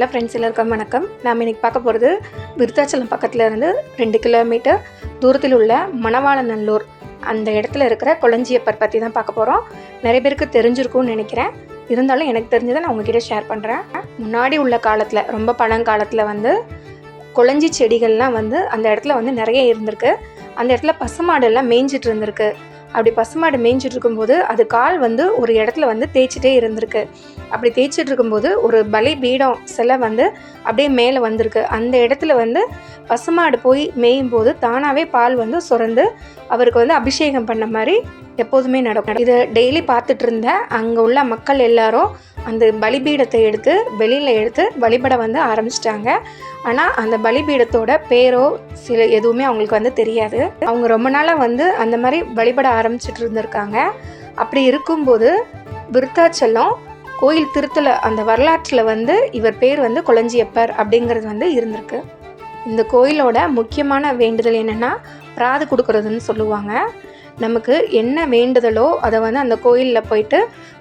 Hello friends எல்லாருக்கும் வணக்கம். நாம் இன்னைக்கு பார்க்க போகிறது விருத்தாச்சலம் பக்கத்தில் இருந்து ரெண்டு கிலோமீட்டர் தூரத்தில் உள்ள மணவாளநல்லூர். அந்த இடத்துல இருக்கிற கொளஞ்சியப்பர் பற்றி தான் பார்க்க போகிறோம் நிறைய பேருக்கு தெரிஞ்சிருக்கும்னு நினைக்கிறேன். இருந்தாலும் எனக்கு தெரிஞ்சதை நான் உங்ககிட்ட ஷேர் பண்ணுறேன் முன்னாடி உள்ள காலத்தில் ரொம்ப பழங்காலத்தில் வந்து கொளஞ்சி செடிகள்லாம் வந்து அந்த இடத்துல வந்து நிறைய இருந்திருக்கு. அந்த இடத்துல பசுமாடெல்லாம் மேய்ஞ்சிட்டு இருந்திருக்கு. அப்படி பசுமாடு மேய்ஞ்சிட்டு இருக்கும்போது அது கால் வந்து ஒரு இடத்துல வந்து தேய்ச்சிட்டே இருந்திருக்கு. அப்படி தேய்ச்சிட்டு இருக்கும்போது ஒரு பலி பீடம் சிலை வந்து அப்படியே மேலே வந்திருக்கு. அந்த இடத்துல வந்து பசுமாடு போய் மேயும் போது தானாகவே பால் வந்து சுரந்து அவருக்கு வந்து அபிஷேகம் பண்ண மாதிரி எப்போதுமே நடக்கும். இதை டெய்லி பார்த்துட்டு இருந்த அங்கே உள்ள மக்கள் எல்லாரும் அந்த பலிபீடத்தை எடுத்து வெளியில் எடுத்து வழிபட வந்து ஆரம்பிச்சிட்டாங்க. ஆனால் அந்த பலிபீடத்தோட பேரோ சில எதுவுமே அவங்களுக்கு வந்து தெரியாது. அவங்க ரொம்ப நாளாக வந்து அந்த மாதிரி வழிபட ஆரம்பிச்சிட்டு இருந்திருக்காங்க அப்படி இருக்கும்போது விருத்தாச்சலம் கோயில் திருத்தல அந்த வரலாற்றில் வந்து இவர் பேர் வந்து கொளஞ்சியப்பர் அப்படிங்கிறது வந்து இருந்திருக்கு. இந்த கோயிலோட முக்கியமான வேண்டுதல் என்னென்னா பிராது கொடுக்கறதுன்னு சொல்லுவாங்க. நமக்கு என்ன வேண்டுதலோ அதை வந்து அந்த கோயிலில் போயிட்டு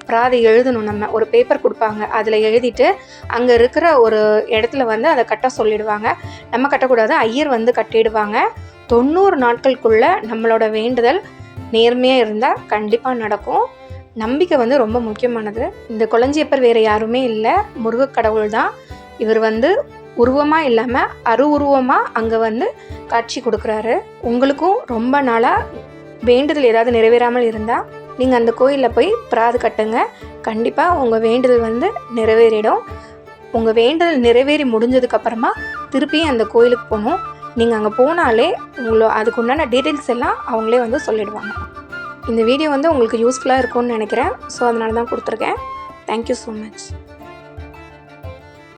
பிராதை எழுதணும். நம்ம ஒரு பேப்பர் கொடுப்பாங்க அதில் எழுதிட்டு அங்கே இருக்கிற ஒரு இடத்துல வந்து அதை கட்ட சொல்லிடுவாங்க. நம்ம கட்டக்கூடாது ஐயர் வந்து கட்டிடுவாங்க. தொண்ணூறு நாட்களுக்குள்ளே நம்மளோட வேண்டுதல் நேர்மையாக இருந்தால் கண்டிப்பாக நடக்கும். நம்பிக்கை வந்து ரொம்ப முக்கியமானது. இந்த குழஞ்சியப்பர் வேறு யாருமே இல்லை. முருகக்கடவுள் தான். இவர் வந்து உருவமாக இல்லாமல் அரு உருவமாக அங்கே வந்து காட்சி கொடுக்குறாரு. உங்களுக்கும் ரொம்ப நாளாக வேண்டுதல் ஏதாவது நிறைவேறாமல் இருந்தால் நீங்கள் அந்த கோயிலில் போய் பிராது கட்டுங்க. கண்டிப்பாக உங்கள் வேண்டுதல் வந்து நிறைவேறிடும். உங்கள் வேண்டுதல் நிறைவேறி முடிஞ்சதுக்கப்புறமா திருப்பியும் அந்த கோயிலுக்கு போகணும். நீங்கள் அங்கே போனாலே உங்களோ அதுக்கு உண்டான டீட்டெயில்ஸ் எல்லாம் அவங்களே வந்து சொல்லிடுவாங்க. இந்த வீடியோ வந்து உங்களுக்கு யூஸ்ஃபுல்லாக இருக்கும்னு நினைக்கிறேன். ஸோ அதனால தான் கொடுத்துருக்கேன் தேங்க்யூ ஸோ மச்